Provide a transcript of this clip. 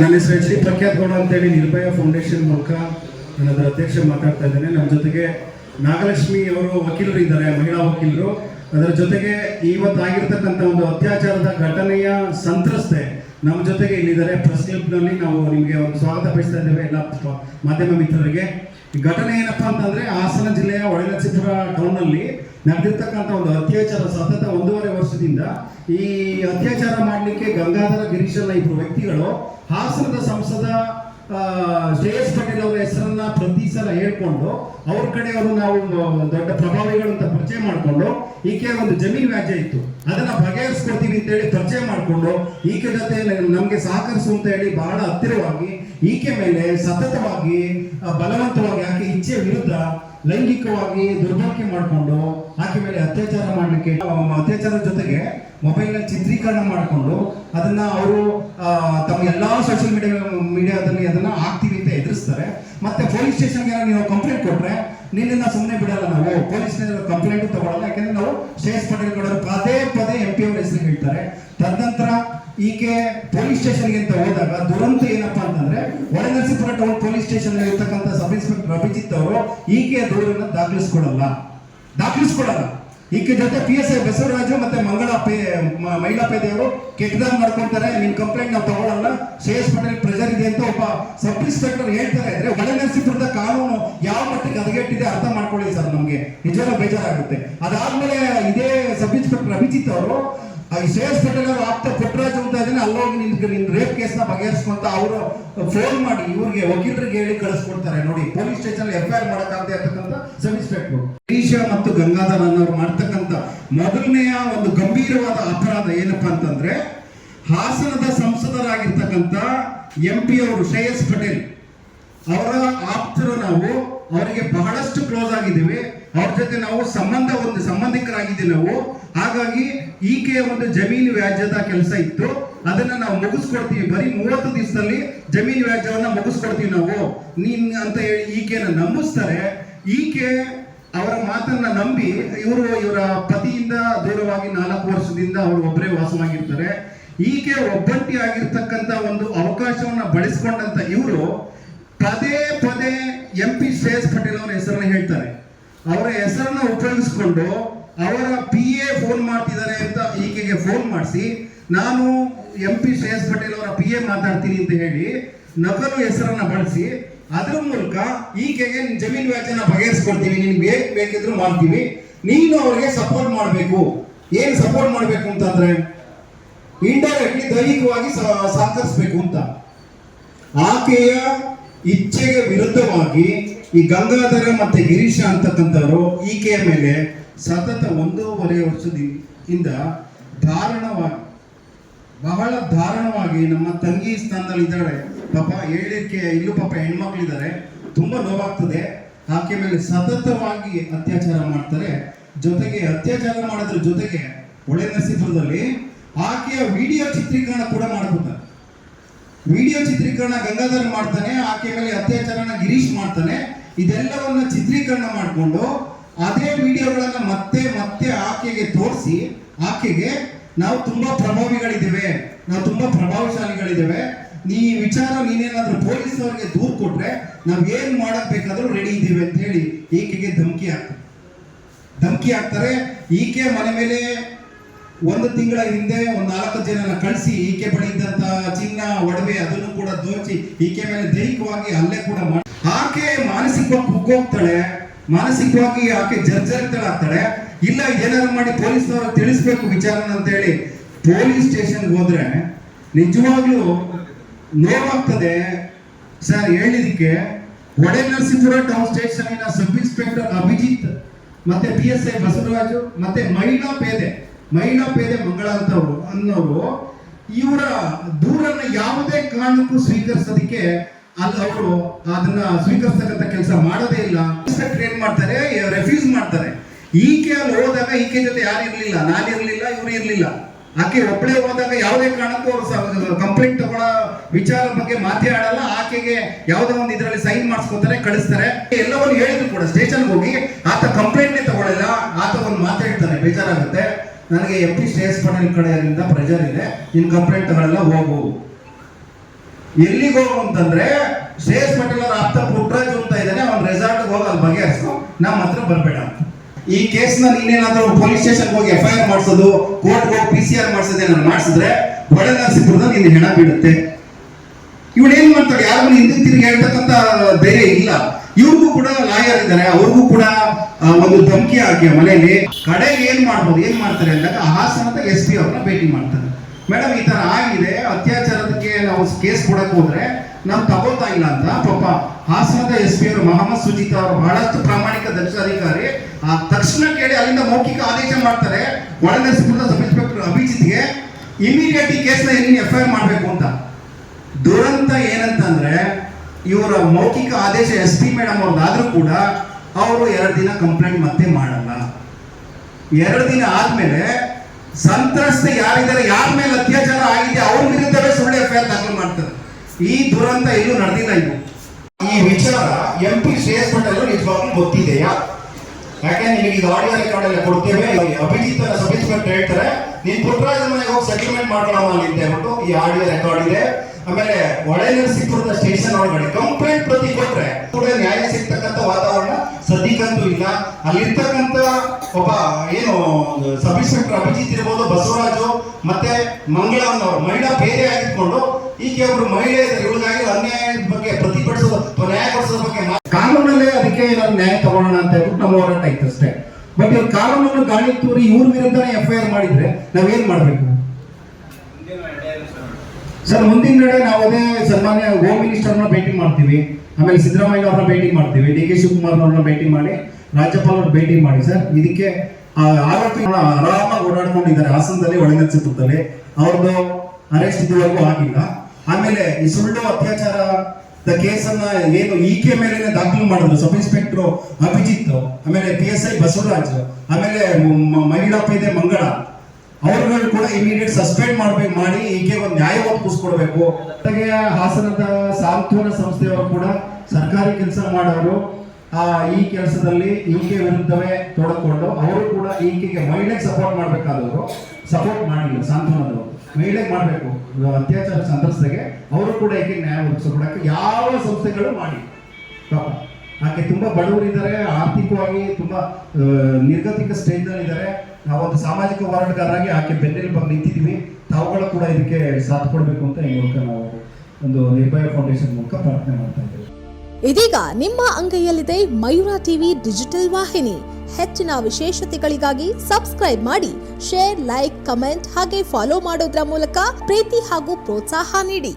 ನನ್ನ ಹೆಸರು H D Prakhyath Gowda ಅಂತೇಳಿ ನಿರ್ಭಯ ಫೌಂಡೇಶನ್ ಮೂಲಕ ನಾನು ಅದರ ಅಧ್ಯಕ್ಷ ಮಾತಾಡ್ತಾ ಇದ್ದೇನೆ. ನಮ್ಮ ಜೊತೆಗೆ ನಾಗಲಕ್ಷ್ಮಿ ಅವರು ವಕೀಲರು ಇದ್ದಾರೆ, ಮಹಿಳಾ ವಕೀಲರು. ಅದರ ಜೊತೆಗೆ ಇವತ್ತಾಗಿರ್ತಕ್ಕಂಥ ಒಂದು ಅತ್ಯಾಚಾರದ ಘಟನೆಯ ಸಂತ್ರಸ್ತೆ ನಮ್ಮ ಜೊತೆಗೆ ಇಲ್ಲಿದ್ದಾರೆ. ಪ್ರೆಸ್ ಕ್ಲಬ್ನಲ್ಲಿ ನಾವು ನಿಮಗೆ ಒಂದು ಸ್ವಾಗತ ಬಯಸ್ತಾ ಇದ್ದೇವೆ ಎಲ್ಲ ಮಾಧ್ಯಮ ಮಿತ್ರರಿಗೆ. ಘಟನೆ ಏನಪ್ಪಾ ಅಂತಂದ್ರೆ ಹಾಸನ ಜಿಲ್ಲೆಯ ಒಳನರಸೀಪುರ ಟೌನ್ನಲ್ಲಿ ನಡೆದಿರ್ತಕ್ಕಂಥ ಒಂದು ಅತ್ಯಾಚಾರ, ಸತತ ಒಂದೂವರೆ ವರ್ಷದಿಂದ ಈ ಅತ್ಯಾಚಾರ ಮಾಡಲಿಕ್ಕೆ ಗಂಗಾಧರ ಗಿರೀಶನ ಇಬ್ಬರು ವ್ಯಕ್ತಿಗಳು ಹಾಸನದ ಸಂಸದ ಶ್ರೇಯಸ್ ಪಟೇಲ್ ಅವರ ಹೆಸರನ್ನ ಪ್ರತಿ ಸಲ ಹೇಳ್ಕೊಂಡು ಅವ್ರ ಕಡೆಯವರು ನಾವು ದೊಡ್ಡ ಪ್ರಭಾವಿಗಳು ಅಂತ ಪರಿಚಯ ಮಾಡಿಕೊಂಡು ಈಕೆ ಒಂದು ಜಮೀನು ವ್ಯಾಜ್ಯ ಇತ್ತು. ಅದನ್ನ ಬಗೆಹರಿಸ್ಕೊಡ್ತೀವಿ ಅಂತ ಹೇಳಿ ಪರಿಚಯ ಮಾಡಿಕೊಂಡು ಈಕೆ ಜೊತೆ ನಮಗೆ ಸಹಕರಿಸು ಅಂತ ಹೇಳಿ ಬಹಳ ಹತ್ತಿರವಾಗಿ ಈಕೆ ಮೇಲೆ ಸತತವಾಗಿ ಬಲವಂತವಾಗಿ ಆಕೆ ಇಚ್ಛೆ ವಿರುದ್ಧ ಲೈಂಗಿಕವಾಗಿ ದುರ್ಬಳಕೆ ಮಾಡಿಕೊಂಡು ಆಕೆ ಮೇಲೆ ಅತ್ಯಾಚಾರ ಮಾಡಲಿಕ್ಕೆ ಅತ್ಯಾಚಾರದ ಜೊತೆಗೆ ಮೊಬೈಲ್ ಚಿತ್ರೀಕರಣ ಮಾಡಿಕೊಂಡು ಅದನ್ನ ಅವರು ತಮ್ಮ ಎಲ್ಲ ಸೋಷಿಯಲ್ ಮೀಡಿಯಾ ಮೀಡಿಯಾದಲ್ಲಿ ಅದನ್ನ ಹಾಕ್ತೀವಿ ಅಂತ ಎದುರಿಸ್ತಾರೆ. ಮತ್ತೆ ಪೊಲೀಸ್ ಸ್ಟೇಷನ್ಗೆ ನೀವು ಕಂಪ್ಲೇಂಟ್ ಕೊಟ್ರೆ ನಿನ್ನ ಸುಮ್ಮನೆ ಬಿಡಲ್ಲ ನಾವು. ಪೊಲೀಸ್ ಕಂಪ್ಲೇಂಟ್ ತಗೊಳ್ಳಲ್ಲ ಯಾಕೆಂದ್ರೆ ನಾವು ಶ್ರೇಯಸ್ ಪಟೇಲ್ ಗೌಡರು ಪದೇ ಪದೇ ಎಂ ಪಿ ಅವ್ರ ಹೆಸರು ಹೇಳ್ತಾರೆ. ತದನಂತರ ಈಕೆ ಪೊಲೀಸ್ ಸ್ಟೇಷನ್ಗೆ ಅಂತ ಹೋದಾಗ ದುರಂತ ಏನಪ್ಪಾ ಅಂತಂದ್ರೆ ಒಳನರಸೀಪುರ ಟೌನ್ ಪೊಲೀಸ್ ಸ್ಟೇಷನ್ ಇರ್ತಕ್ಕಂಥ ಸಬ್ ಇನ್ಸ್ಪೆಕ್ಟರ್ ಅಭಿಜಿತ್ ಅವರು ಈಕೆಯ ದೂರನ್ನ ದಾಖಲಿಸ್ಕೊಡಲ್ಲ. ದಾಖಲಿಸ್ಕೊಡಲ್ಲ. ಈಕೆ ಜೊತೆ ಪಿ ಎಸ್ ಐ ಬಸವರಾಜು ಮತ್ತೆ ಮಂಗಳ ಪೇ ಮಹಿಳಾ ಪೇದೆಯವರು ಕೆಟ್ಟದಾಗ ಮಾಡ್ಕೊಂತಾರೆ ನಿನ್ ಕಂಪ್ಲೇಂಟ್ ನಾವು ತಗೊಳ್ಳಲ್ಲ ಶ್ರೇಯಸ್ ಪಟೇಲ್ ಪ್ರೆಷರ್ ಇದೆ ಅಂತ ಒಬ್ಬ ಸಬ್ ಇನ್ಸ್ಪೆಕ್ಟರ್ ಹೇಳ್ತಾರೆ. ಅಂದ್ರೆ ಒಳನರಸೀಪುರದ ಕಾನೂನು ಯಾವ ಮಟ್ಟಿಗೆ ಹದಗೆಟ್ಟಿದೆ ಅರ್ಥ ಮಾಡ್ಕೊಳ್ಳಿ ಸರ್ ನಮ್ಗೆ. ನಿಜವಾಗ್ಲೂ ಬೇಜಾರಾಗುತ್ತೆ. ಅದಾದ್ಮೇಲೆ ಇದೇ ಸಬ್ ಇನ್ಸ್ಪೆಕ್ಟರ್ ಅಭಿಜಿತ್ ಅವರು ಈ ಸೇಲ್ಸ್ ಪಟೇಲ್ ಅವರು ಆಪ್ತ ಪುಟ್ಟರಾಜ್ ಅಂತ ಇದನ್ನ ಅಲ್ಲೋಗಿ ನಿನ್ ನಿನ್ ರೇಪ್ ಕೇಸ್ನ ಬಗೆಹರಿಸ್ಕೊಂತ ಅವರು ಫೋನ್ ಮಾಡಿ, ಇವ್ರಿಗೆ ವಕೀಲರಿಗೆ ಹೇಳಿ ಕಳಿಸ್ಕೊಡ್ತಾರೆ. ನೋಡಿ police station F I R ಮಾಡಕ್ಕಾಗದೆ ಇರ್ತಕ್ಕಂಥ ಸಬ್ ಇನ್ಸ್ಪೆಕ್ಟರ್ ಈಶಾ ಮತ್ತು ಗಂಗಾಧರ್ ಅನ್ನೋರು ಮಾಡ್ತಕ್ಕಂಥ ಮೊದಲನೆಯ ಒಂದು ಗಂಭೀರವಾದ ಅಪರಾಧ ಏನಪ್ಪಾ ಅಂತಂದ್ರೆ, ಹಾಸನದ ಸಂಸದರಾಗಿರ್ತಕ್ಕಂಥ ಎಂ ಪಿ ಅವರು ಶ್ರೇಯಸ್ ಪಟೇಲ್, ಅವರ ಆಪ್ತರು ನಾವು, ಅವರಿಗೆ ಬಹಳಷ್ಟು ಕ್ಲೋಸ್ ಆಗಿದ್ದೀವಿ. ಅವ್ರ ಜೊತೆ ನಾವು ಸಂಬಂಧ ಒಂದು ಸಂಬಂಧಿಕರಾಗಿದ್ದೀವಿ ನಾವು. ಹಾಗಾಗಿ ಈಕೆಯ ಒಂದು ಜಮೀನು ವ್ಯಾಜ್ಯದ ಕೆಲಸ ಇತ್ತು. ಅದನ್ನ ನಾವು ಮುಗಿಸ್ಕೊಡ್ತೀವಿ. ಬರೀ ಮೂವತ್ತು ದಿವಸದಲ್ಲಿ ಜಮೀನು ವ್ಯಾಜ್ಯವನ್ನ ಮುಗಿಸ್ಕೊಡ್ತೀವಿ ನಾವು. ನೀನ್ ಅಂತ ಹೇಳಿ ಈಕೆಯನ್ನ ನಂಬಿಸ್ತಾರೆ. ಈಕೆ ಅವರ ಮಾತನ್ನ ನಂಬಿ ಇವರು ಇವರ ಪತಿಯಿಂದ ದೂರವಾಗಿ ನಾಲ್ಕು ವರ್ಷದಿಂದ ಅವರು ಒಬ್ಬರೇ ವಾಸವಾಗಿರ್ತಾರೆ. ಈಕೆ ಒಬ್ಬಂಟಿ ಆಗಿರ್ತಕ್ಕಂಥ ಒಂದು ಅವಕಾಶವನ್ನ ಬಳಸ್ಕೊಂಡಂತ ಇವರು ಪದೇ ಪದೇ ಎಂ ಪಿ ಶ್ರೇಯಸ್ ಪಟೇಲ್ ಅವರ ಹೆಸರನ್ನ ಹೇಳ್ತಾರೆ. ಅವರ ಹೆಸರನ್ನ ಉಪಯೋಗಿಸ್ಕೊಂಡು ಅವರ ಪಿ ಎ ಫೋನ್ ಮಾಡ್ತಿದ್ದಾರೆ ಅಂತ ಈಕೆಗೆ ಫೋನ್ ಮಾಡಿಸಿ, ನಾನು ಎಂ ಪಿ ಶ್ರೇಯಸ್ ಪಟೇಲ್ ಅವರ ಪಿ ಎ ಮಾತಾಡ್ತೀನಿ ಅಂತ ಹೇಳಿ ನಕಲು ಹೆಸರನ್ನ ಬಳಸಿ, ಅದರ ಮೂಲಕ ಈಕೆಗೆ ಜಮೀನ್ ವ್ಯಾಜ್ಯನ ಬಗೆಹರಿಸ್ಕೊಡ್ತೀವಿ ನಿನ್ಗೆ ಬೇಕ್ ಬೇಕಿದ್ರು ಮಾಡ್ತೀವಿ ನೀನು ಅವ್ರಿಗೆ ಸಪೋರ್ಟ್ ಮಾಡಬೇಕು. ಏನು ಸಪೋರ್ಟ್ ಮಾಡಬೇಕು ಅಂತಂದ್ರೆ ಇಂಡೈರೆಕ್ಟ್ಲಿ ದೈಹಿಕವಾಗಿ ಸಹಕರಿಸಬೇಕು ಅಂತ. ಆಕೆಯ ಇಚ್ಛೆಗೆ ವಿರುದ್ಧವಾಗಿ ಈ ಗಂಗಾಧರ ಮತ್ತೆ ಗಿರೀಶ ಅಂತಕ್ಕಂಥವರು ಈಕೆಯ ಮೇಲೆ ಸತತ ಒಂದೂವರೆ ವರ್ಷದಿಂದ ಧಾರಣವಾಗಿ, ಬಹಳ ಧಾರಣವಾಗಿ ನಮ್ಮ ತಂಗಿ ಸ್ಥಾನದಲ್ಲಿ ಇದ್ದಾಳೆ. ಪಾಪ ಹೇಳಿಕೆ ಇಲ್ಲೂ ಪಾಪ ಹೆಣ್ಮಕ್ಳಿದ್ದಾರೆ. ತುಂಬ ನೋವಾಗ್ತದೆ. ಆಕೆ ಮೇಲೆ ಸತತವಾಗಿ ಅತ್ಯಾಚಾರ ಮಾಡ್ತಾರೆ. ಜೊತೆಗೆ ಅತ್ಯಾಚಾರ ಮಾಡೋದ್ರ ಜೊತೆಗೆ ಒಳ್ಳೆ ನರಸೀಪುರದಲ್ಲಿ ಆಕೆಯ ವಿಡಿಯೋ ಚಿತ್ರೀಕರಣ ಕೂಡ ಮಾಡ್ಕೊತಾರೆ ವಿಡಿಯೋ ಚಿತ್ರೀಕರಣ ಗಂಗಾಧರ್ ಮಾಡ್ತಾನೆ. ಆಕೆ ಮೇಲೆ ಅತ್ಯಾಚಾರನ ಗಿರೀಶ್ ಮಾಡ್ತಾನೆ. ಇದೆಲ್ಲವನ್ನ ಚಿತ್ರೀಕರಣ ಮಾಡಿಕೊಂಡು ಅದೇ ವಿಡಿಯೋಗಳನ್ನ ಮತ್ತೆ ಮತ್ತೆ ಆಕೆಗೆ ತೋರಿಸಿ, ಆಕೆಗೆ ನಾವು ತುಂಬಾ ಪ್ರಭಾವಿಗಳಿದ್ದೇವೆ. ನಾವು ತುಂಬಾ ಪ್ರಭಾವಶಾಲಿಗಳಿದ್ದೇವೆ. ನೀ ವಿಚಾರ ನೀನೇನಾದ್ರೂ ಪೊಲೀಸ್ ಅವರಿಗೆ ದೂರು ಕೊಟ್ರೆ ನಾವ್ ಏನ್ ಮಾಡಕ್ ಬೇಕಾದ್ರೂ ರೆಡಿ ಇದ್ದೀವಿ ಅಂತ ಹೇಳಿ ಈಕೆಗೆ ಧಮಕಿ ಹಾಕ್ತಾರೆ. ಧಮಕಿ ಹಾಕ್ತಾರೆ. ಈಕೆ ಮನೆ ಮೇಲೆ ಒಂದು ತಿಂಗಳ ಹಿಂದೆ ಒಂದು ನಾಲ್ಕು ಜನನ ಕಳಿಸಿ ಈಕೆ ಬಳಿ ಚಿನ್ನ, ಒಡವೆ ಅದನ್ನು ಕೂಡ ದೋಚಿ ಈಕೆ ಮೇಲೆ ದೈಹಿಕವಾಗಿ ಹಲ್ಲೆ ಕೂಡ ಮಾಡಿ. ಆಕೆ ಮಾನಸಿಕವಾಗಿ ಕುಗ್ಗೋಗ್ತಾಳೆ. ಮಾನಸಿಕವಾಗಿ ಆಕೆ ಜರ್ಜರಿತಳಾಗ್ತಾಳೆ. ಇಲ್ಲ ಏನಾದ್ರು ಮಾಡಿ ಪೊಲೀಸ್ನವರು ತಿಳಿಸ್ಬೇಕು ವಿಚಾರನ ಅಂತ ಹೇಳಿ ಪೊಲೀಸ್ ಸ್ಟೇಷನ್ಗೆ ಹೋದ್ರೆ ನಿಜವಾಗ್ಲೂ ನೋವಾಗ್ತದೆ. ಸರ್ ಹೇಳಿದಕ್ಕೆ ನರಸೀಪುರ ಟೌನ್ ಸ್ಟೇಷನಿನ ಸಬ್ ಇನ್ಸ್ಪೆಕ್ಟರ್ ಅಭಿಜಿತ್, ಮತ್ತೆ ಪಿ ಎಸ್ ಐ ಬಸವರಾಜು, ಮತ್ತೆ ಮಹಿಳಾ ಪೇದೆ ಮಹಿಳಾ ಪೇದೆ ಮಂಗಳ ಅಂತವ್ರು ಅನ್ನೋರು ಇವರ ದೂರನ್ನ ಯಾವುದೇ ಕಾರಣಕ್ಕೂ ಸ್ವೀಕರಿಸೋದಕ್ಕೆ ಅಲ್ಲಿ ಅವರು ಅದನ್ನ ಸ್ವೀಕರಿಸ್ತಕ್ಕಂಥ ಕೆಲಸ ಮಾಡೋದೇ ಇಲ್ಲ. ಏನ್ ಮಾಡ್ತಾರೆ? ರೆಫ್ಯೂಸ್ ಮಾಡ್ತಾರೆ. ಈಕೆ ಅಲ್ಲಿ ಹೋದಾಗ ಈಕೆ ಜೊತೆ ಯಾರು ಇರ್ಲಿಲ್ಲ? ನಾನು ಇರ್ಲಿಲ್ಲ, ಇವ್ರು ಇರ್ಲಿಲ್ಲ. ಆಕೆ ಒಬ್ಬಳೇ ಹೋದಾಗ ಯಾವುದೇ ಕಾರಣಕ್ಕೂ ಅವರು ಕಂಪ್ಲೇಂಟ್ ತಗೊಳ್ಳೋ ವಿಚಾರ ಬಗ್ಗೆ ಮಾತಾಡಲ್ಲ ಆಕೆಗೆ ಯಾವುದೋ ಒಂದು ಇದರಲ್ಲಿ ಸೈನ್ ಮಾಡಿಸ್ಕೊತಾರೆ, ಕಳಿಸ್ತಾರೆ. ಎಲ್ಲವನ್ನು ಹೇಳಿದ್ರು ಕೂಡ ಸ್ಟೇಷನ್ ಹೋಗಿ ಆತ ಕಂಪ್ಲೇಂಟ್ನೇ ತಗೊಳ್ಳಿಲ್ಲ. ಆತ ಒಂದು ಮಾತಾಡ್ತಾನೆ ಬೇಜಾರಾಗುತ್ತೆ. ನನಗೆ ಎಂ ಪಿ ಸ್ಟೇಸ್ ಪಟೇಲ್ ಕಡೆಯಿಂದ ಪ್ರೆಜರ್ ಇದೆ. ನಿನ್ ಕಂಪ್ಲೇಂಟ್ ತಗೊಳ್ಳಲ್ಲ, ಹೋಗು. ಎಲ್ಲಿಗೆ ಹೋಗು ಅಂತಂದ್ರೆ ಶ್ರೇಯಸ್ ಪಟೇಲ್ ಅವ್ರ ಆಪ್ತ ಪುಟ್ರಾಜು ಅಂತ ಇದ್ದಾನೆ, ಅವ್ನ ರೆಸಾರ್ಟ್ ಹೋಗಿ ಅಲ್ಲಿ ಬಗೆಹರಿಸ್ಕೊ. ನಮ್ಮ ಹತ್ರ ಬರಬೇಡ ಈ ಈ ಕೇಸ್ನ ನೀನೇನಾದ್ರೂ ಪೊಲೀಸ್ ಸ್ಟೇಷನ್ ಹೋಗಿ ಎಫ್ ಐ ಆರ್ ಮಾಡಿಸೋದು ಕೋರ್ಟ್ ಹೋಗಿ ಪಿ ಸಿ ಆರ್ ಮಾಡಿಸೋದು ಏನಾದ್ರು ಮಾಡಿಸಿದ್ರೆ ಹೊಡೆ ನರಸೀಪುರದ ನಿನ್ನ ಹೆಣ ಬೀಳುತ್ತೆ. ಇವ್ನು ಏನ್ ಮಾಡ್ತಾರೆ ಯಾರು ಹಿಂದೆ ತಿರುಗಿ ಹೇಳ್ತಕ್ಕಂತ ಧೈರ್ಯ ಇಲ್ಲ. ಇವ್ರಿಗೂ ಕೂಡ ಲಾಯರ್ ಇದ್ದಾರೆ, ಅವ್ರಿಗೂ ಕೂಡ ಒಂದು ಧಮಕಿ ಹಾಕಿ ಮನೆಯಲ್ಲಿ. ಕಡೆಗೆ ಏನ್ ಮಾಡ್ಬೋದು? ಏನ್ ಮಾಡ್ತಾರೆ ಅಂದಾಗ ಹಾಸನದ ಎಸ್ ಪಿ ಅವ್ರನ್ನ ಭೇಟಿ ಮಾಡ್ತಾರೆ. ಮೇಡಮ್, ಈ ತರ ಆಗಿದೆ. ಅತ್ಯಾಚಾರಕ್ಕೆ ನಾವು ಕೇಸ್ ಕೊಡಕ್ ಹೋದ್ರೆ ನಾವು ತಗೋತಾ ಇಲ್ಲ ಅಂತ ಪಾಪ ಹಾಸನದ ಎಸ್ ಪಿ ಅವರು ಮಹಮ್ಮದ್ ಸುಜಿತ್ ಅವರು ಬಹಳಷ್ಟು ಪ್ರಾಮಾಣಿಕ ದಕ್ಷ ಅಧಿಕಾರಿ ಆ ತಕ್ಷಣ ಕೇಳಿ ಅಲ್ಲಿಂದ ಮೌಖಿಕ ಆದೇಶ ಮಾಡ್ತಾರೆ. ಒಳನರಸೀಪುರದ ಸಬ್ ಇನ್ಸ್ಪೆಕ್ಟರ್ ಅಭಿಜಿತ್ಗೆ ಇಮಿಡಿಯೇಟ್ ಈ ಕೇಸ್ನ ಎಲ್ಲಿ ಎಫ್ ಐ ಮಾಡಬೇಕು ಅಂತ. ದುರಂತ ಏನಂತಂದ್ರೆ, ಇವರ ಮೌಖಿಕ ಆದೇಶ ಎಸ್ ಪಿ ಮೇಡಮ್ ಅವ್ರದ್ದಾದ್ರೂ ಕೂಡ ಅವರು ಎರಡು ದಿನ ಕಂಪ್ಲೇಂಟ್ ಮತ್ತೆ ಮಾಡಲ್ಲ. ಎರಡು ದಿನ ಆದ್ಮೇಲೆ ಸಂತ್ರಸ್ತ ಯಾರಿದ್ದಾರೆ, ಯಾರ ಮೇಲೆ ಅತ್ಯಾಚಾರ ಆಗಿದೆ, ಅವ್ರ ವಿರುದ್ಧವೇ ಸುಳ್ಳು ಎಫ್ ಐ ದಾಖಲು ಮಾಡ್ತಾರೆ. ಈ ದುರಂತ ಇನ್ನೂ ನಡೆದಿಲ್ಲ ಇದು ಈ ವಿಚಾರ ಎಂ ಪಿ ಶ್ರೇಯಸ್ ನಿಜವಾಗ್ಲೂ ಗೊತ್ತಿದೆಯಾ? ಯಾಕೆ? ನಿಮಗೆ ಇದು ಆಡಿಯೋ ರೆಕಾರ್ಡ್ ಎಲ್ಲ ಕೊಡ್ತೇವೆ. ಅಭಿಜಿತ್ ಸಬ್ ಇನ್ಸ್ಪೆಕ್ಟರ್ ಹೇಳ್ತಾರೆ, ನೀನ್ ಪುಟ್ಟರಾಜ ಮನೆಗೆ ಹೋಗಿ ಸೆಟಲ್ಮೆಂಟ್ ಮಾಡೋಣ ಅಂತ ಹೇಳ್ಬಿಟ್ಟು ಈ ಆಡಿಯೋ ರೆಕಾರ್ಡ್ ಇದೆ. ಆಮೇಲೆ ಒಳೆ ನರಸೀಪುರದ ಸ್ಟೇಷನ್ ಒಳಗಡೆ ಕಂಪ್ಲೇಂಟ್ ಪ್ರತಿ ಕೊಟ್ರೆ ಕೂಡ ನ್ಯಾಯ ಸಿಗ್ತಕ್ಕಂಥ ವಾತಾವರಣ ಸದ್ಯಕ್ಕಂತೂ ಇಲ್ಲ ಅಲ್ಲಿರ್ತಕ್ಕಂಥ ಒಬ್ಬ ಏನು ಇನ್ಸ್ಪೆಕ್ಟರ್ ಅಭಿಜಿತ್ ಇರ್ಬೋದು, ಬಸವರಾಜು, ಮತ್ತೆ ಮಂಗಳವನ್ನವರು ಮಹಿಳಾ ಬೇರೆ ಆಗಿದ್ಕೊಂಡು, ಈಕೆ ಒಬ್ರು ಮಹಿಳೆ ಇವಳಿಗಾಗಿ ಅನ್ಯಾಯದ ಬಗ್ಗೆ ಪ್ರತಿಭಟಿಸೋದು ನ್ಯಾಯ ಕೊಡಿಸೋದ್ರ ಬಗ್ಗೆ ಕಾನೂನಲ್ಲೇ ಅದಕ್ಕೆ ಏನಾದ್ರು ನ್ಯಾಯ ತಗೊಳ್ಳೋಣ ಅಂತ ಹೇಳ್ಬಿಟ್ಟು ನಮ್ಮ ಹೋರಾಟ ಇತ್ತು ಅಷ್ಟೇ. ಬಟ್ ಇವ್ರು ಕಾನೂನನ್ನು ಗಾಳಿ ತೂರಿ ಇವ್ರ ವಿರುದ್ಧನೇ ಎಫ್ ಐ ಆರ್ ಮಾಡಿದ್ರೆ ನಾವೇನ್ ಮಾಡ್ಬೇಕು? ಸರ್, ಮುಂದಿನ ನಡೆ ನಾವು ಅದೇ ಸನ್ಮಾನ್ಯ ಹೋಮ್ ಮಿನಿಸ್ಟರ್ನ ಭೇಟಿ ಮಾಡ್ತೀವಿ. ಆಮೇಲೆ ಸಿದ್ದರಾಮಯ್ಯ ಅವ್ರನ್ನ ಭೇಟಿ ಮಾಡ್ತೀವಿ. ಡಿ ಕೆ ಶಿವಕುಮಾರ್ ಅವ್ರನ್ನ ಭೇಟಿ ಮಾಡಿ ರಾಜ್ಯಪಾಲರ ಭೇಟಿ ಮಾಡಿ, ಸರ್. ಇದಕ್ಕೆ ಆರೋಪಿಗಳ ಆರಾಮಾಗಿ ಓಡಾಡ್ಕೊಂಡಿದ್ದಾರೆ. ಹಾಸನದಲ್ಲಿ ಒಳನರಸೀಪುರದಲ್ಲಿ ಅವ್ರದ್ದು ಅರೆಸ್ಟ್ ಇದುವರೆಗೂ ಆಗಿಲ್ಲ. ಆಮೇಲೆ ಈ ಸುಳ್ಳು ಅತ್ಯಾಚಾರದ ಕೇಸನ್ನ ಏನು ಈಕೆ ಮೇಲೆ ದಾಖಲು ಮಾಡಿದ್ರು. ಸಬ್ ಇನ್ಸ್ಪೆಕ್ಟರ್ ಅಭಿಜಿತ್, ಆಮೇಲೆ ಪಿ ಎಸ್ ಐ ಬಸವರಾಜ್, ಆಮೇಲೆ ಮಹಿಳಾ ಪೇದೆ ಮಂಗಳ. ಅವರುಗಳು ಕೂಡ ಇಮಿಡಿಯೇಟ್ ಸಸ್ಪೆಂಡ್ ಮಾಡ್ಬೇಕು ಮಾಡಿ ಈಕೆ ಒಂದು ನ್ಯಾಯ ಒಪ್ಪಿಸ್ಕೊಡ್ಬೇಕು ಜೊತೆಗೆ ಹಾಸನದ ಸಾಂತ್ವನ ಸಂಸ್ಥೆಯವರು ಕೂಡ ಸರ್ಕಾರಿ ಕೆಲಸ ಮಾಡೋರು, ಆ, ಈ ಕೆಲಸದಲ್ಲಿ ಈಕೆ ವಿರುದ್ಧವೇ ತೊಡಕೊಂಡು ಅವರು ಕೂಡ ಈಕೆಗೆ ಮಹಿಳೆಗೆ ಸಪೋರ್ಟ್ ಮಾಡ್ಬೇಕಾದವರು ಸಪೋರ್ಟ್ ಮಾಡಿಲ್ಲ ಸಾಂತ್ವನದವರು. ಮಹಿಳೆಗೆ ಮಾಡಬೇಕು ಅತ್ಯಾಚಾರ ಸಂತ್ರಸ್ತೆಗೆ ಅವರು ಕೂಡ ಈಕೆ ನ್ಯಾಯ ಒದಗಿಸ್ಕೊಡಕ್ಕೆ ಯಾವ ಸಂಸ್ಥೆಗಳು ಮಾಡಿ ಪಾಪ. ಆಕೆ ತುಂಬಾ ಬಡವರಿದ್ದಾರೆ, ಆರ್ಥಿಕವಾಗಿ ತುಂಬಾ ನಿರ್ಗತಿಕ ಸ್ಟೇಜ್ನಲ್ಲಿ ನಾವೊಂದು ಸಾಮಾಜಿಕ ಹೋರಾಟಗಾರರಾಗಿ ಆಕೆ ಬೆನ್ನೆಲುಬಾಗಿ ನಿಂತಿದ್ದೀವಿ. ತಾವುಗಳು ಕೂಡ ಇದಕ್ಕೆ ಸಾಥ್ ಕೊಡಬೇಕು ಅಂತ ಈ ಮೂಲಕ ನಾವು ಒಂದು ನಿರ್ಭಯ ಫೌಂಡೇಶನ್ ಮೂಲಕ ಪ್ರಾರ್ಥನೆ ಮಾಡ್ತಾ ಇದ್ದೇವೆ. ಇದೀಗ ನಿಮ್ಮ ಅಂಗೈಯಲ್ಲಿದೆ ಮಯೂರ ಟಿವಿ ಡಿಜಿಟಲ್ ವಾಹಿನಿ. ಹೆಚ್ಚಿನ ವಿಶೇಷತೆಗಳಿಗಾಗಿ ಸಬ್ಸ್ಕ್ರೈಬ್ ಮಾಡಿ, ಶೇರ್, ಲೈಕ್, ಕಮೆಂಟ್ ಹಾಗೆ ಫಾಲೋ ಮಾಡೋದ್ರ ಮೂಲಕ ಪ್ರೀತಿ ಹಾಗೂ ಪ್ರೋತ್ಸಾಹ ನೀಡಿ.